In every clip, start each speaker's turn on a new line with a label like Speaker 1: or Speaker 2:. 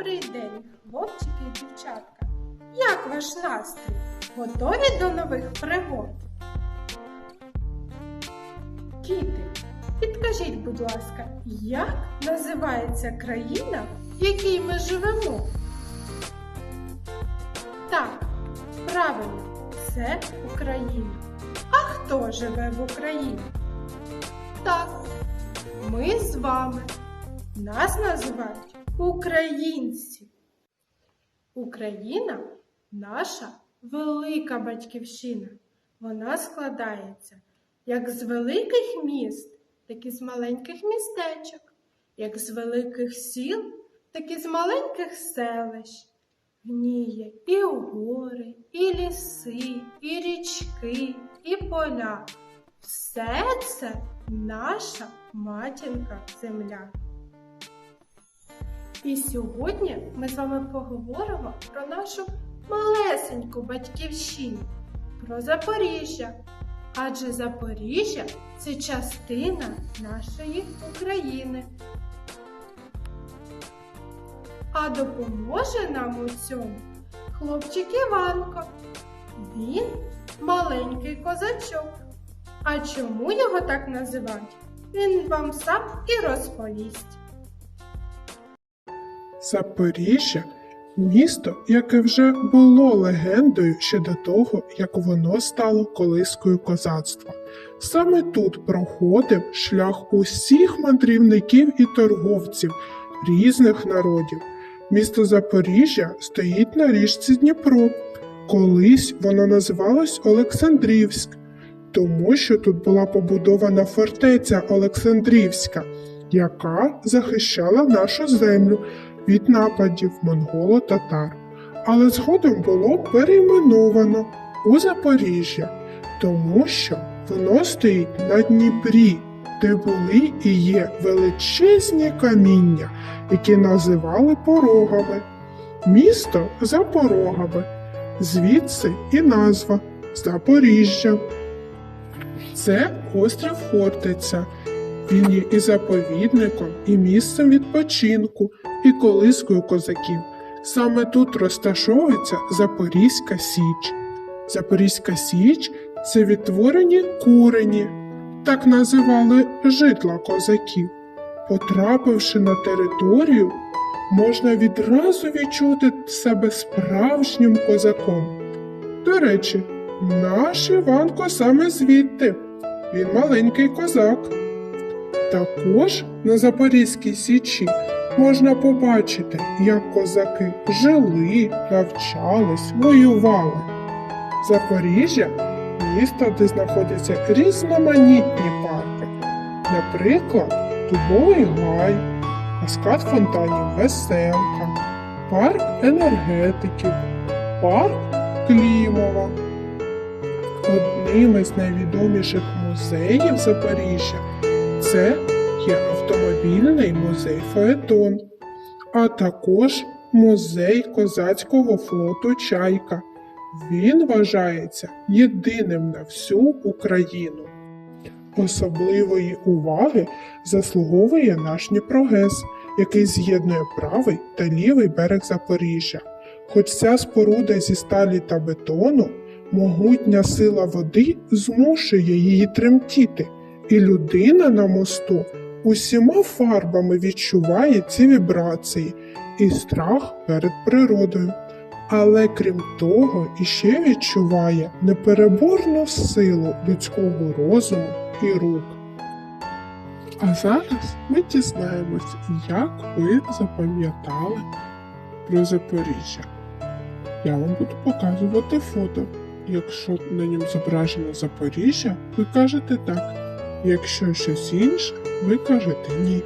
Speaker 1: Добрий день, хлопчики і дівчатка. Як ваш настрій? Готові до нових пригод? Діти, підкажіть, будь ласка, як називається країна, в якій ми живемо? Так, правильно, це Україна. А хто живе в Україні? Так, ми з вами. Нас називають українці. Україна наша велика батьківщина. Вона складається як з великих міст, так і з маленьких містечок, як з великих сіл, так і з маленьких селищ. В ній є і гори, і ліси, і річки, і поля. Все це наша матінка земля. І сьогодні ми з вами поговоримо про нашу малесеньку батьківщину, про Запоріжжя. Адже Запоріжжя це частина нашої України. А допоможе нам у цьому хлопчик Іванко. Він маленький козачок. А чому його так називають? Він вам сам і розповість.
Speaker 2: Запоріжжя місто, яке вже було легендою ще до того, як воно стало колискою козацтва. Саме тут проходив шлях усіх мандрівників і торговців різних народів. Місто Запоріжжя стоїть на річці Дніпро. Колись воно називалось Олександрівськ, тому що тут була побудована фортеця Олександрівська, яка захищала нашу землю від нападів монголо-татар, але згодом було перейменовано у Запоріжжя, тому що воно стоїть на Дніпрі, де були і є величезні каміння, які називали порогами. Місто за порогами, звідси і назва Запоріжжя. Це острів Хортиця. Він є і заповідником, і місцем відпочинку, і колискою козаків. Саме тут розташовується Запорізька Січ. Запорізька Січ це відтворені курені, так називали житла козаків. Потрапивши на територію, можна відразу відчути себе справжнім козаком. До речі, наш Іванко саме звідти. Він маленький козак. Також на Запорізькій Січі можна побачити, як козаки жили, навчались, воювали. Запоріжжя місто, де знаходяться різноманітні парки, наприклад, Дубовий гай, каскад фонтанів Веселка, парк енергетиків, парк Клімова. Одним із найвідоміших музеїв Запоріжжя це є автомобільний музей Фаетон, а також музей козацького флоту Чайка. Він вважається єдиним на всю Україну. Особливої уваги заслуговує наш Дніпрогес, який з'єднує правий та лівий берег Запоріжжя. Хоч ця споруда зі сталі та бетону, могутня сила води змушує її тремтіти, і людина на мосту усіма фарбами відчуває ці вібрації і страх перед природою. Але крім того, іще відчуває непереборну силу людського розуму і рук. А зараз ми дізнаємось, як ви запам'ятали про Запоріжжя. Я вам буду показувати фото. Якщо на ньому зображено Запоріжжя, ви кажете так. Якщо щось інше, ви кажете ні.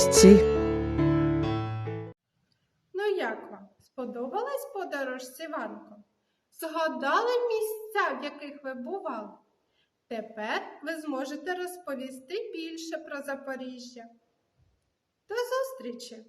Speaker 3: Запорожці.
Speaker 1: Ну як вам? Сподобалась подорож Сіванко? Згадали місця, в яких ви бували? Тепер ви зможете розповісти більше про Запоріжжя. До зустрічі!